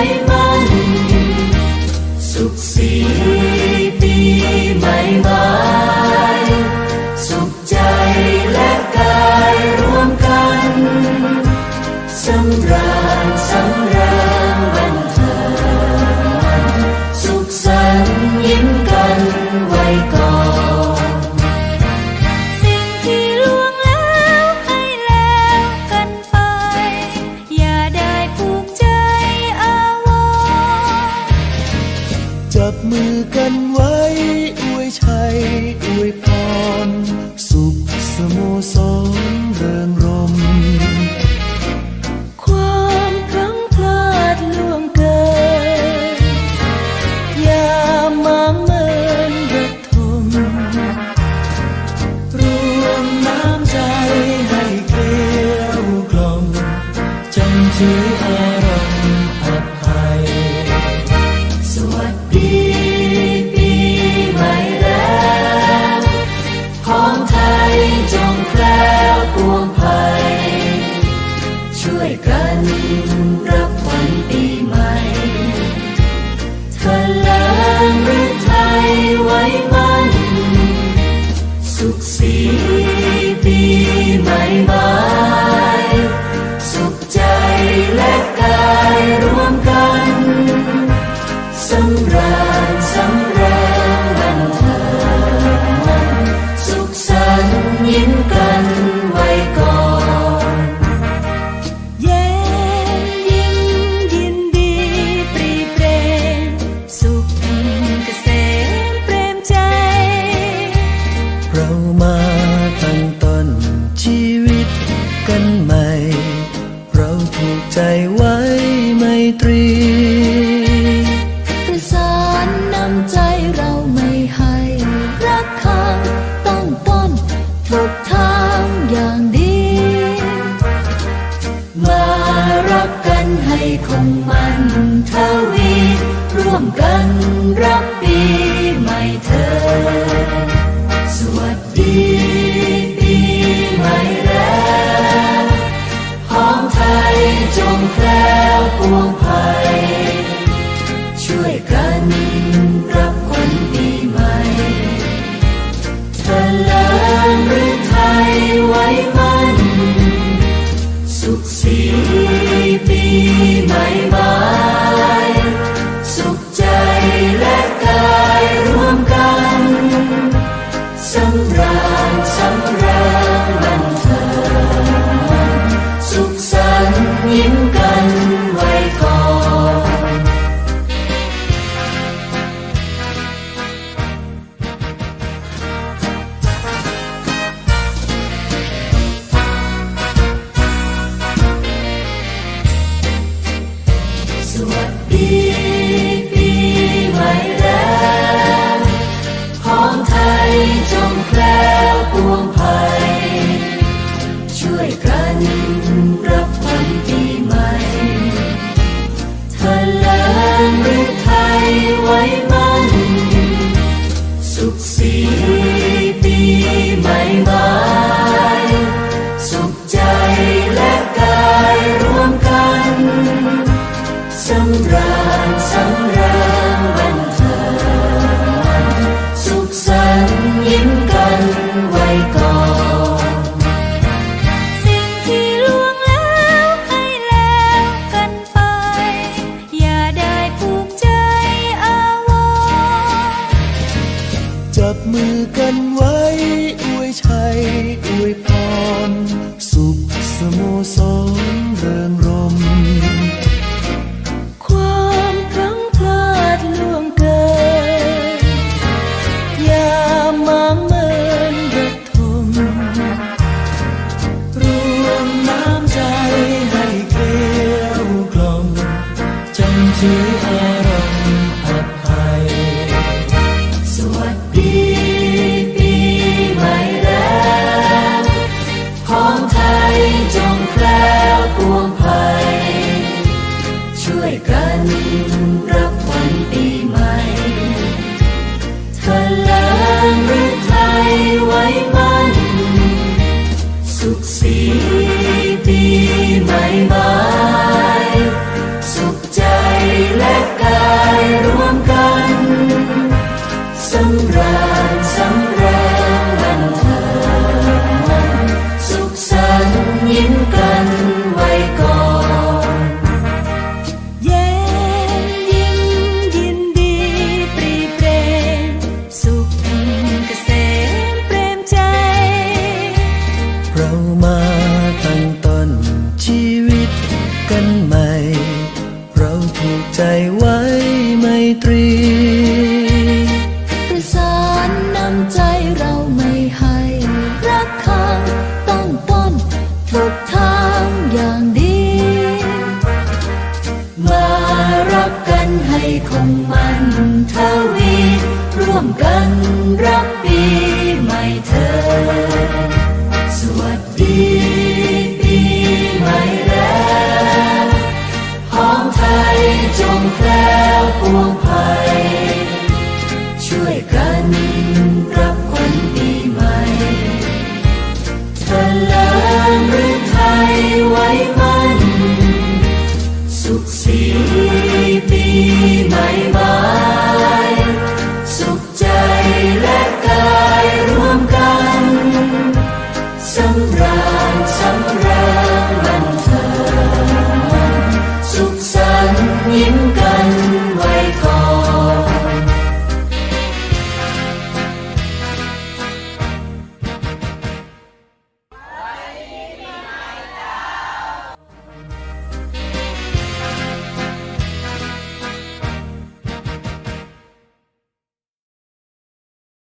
I มือกันไว้ Sim. กันรับปีใหม่ทะเลหรือไทยไว้มั่น สุขสีปีใหม่มา สุขใจและกายรวมกันสำราญสำราญบันเทิงสุขสนิมกันไว้ก่อน ไว้ อวยชัย อวยพร สุขสมุสรเริงร ไม เราผูกใจไว้ไมตรีประสานน้ำใจเราไม่ให้ รักคางตั้งต้นทุกทางอย่างดี มารักกันให้คงมันทวี ร่วมกันรัก 我。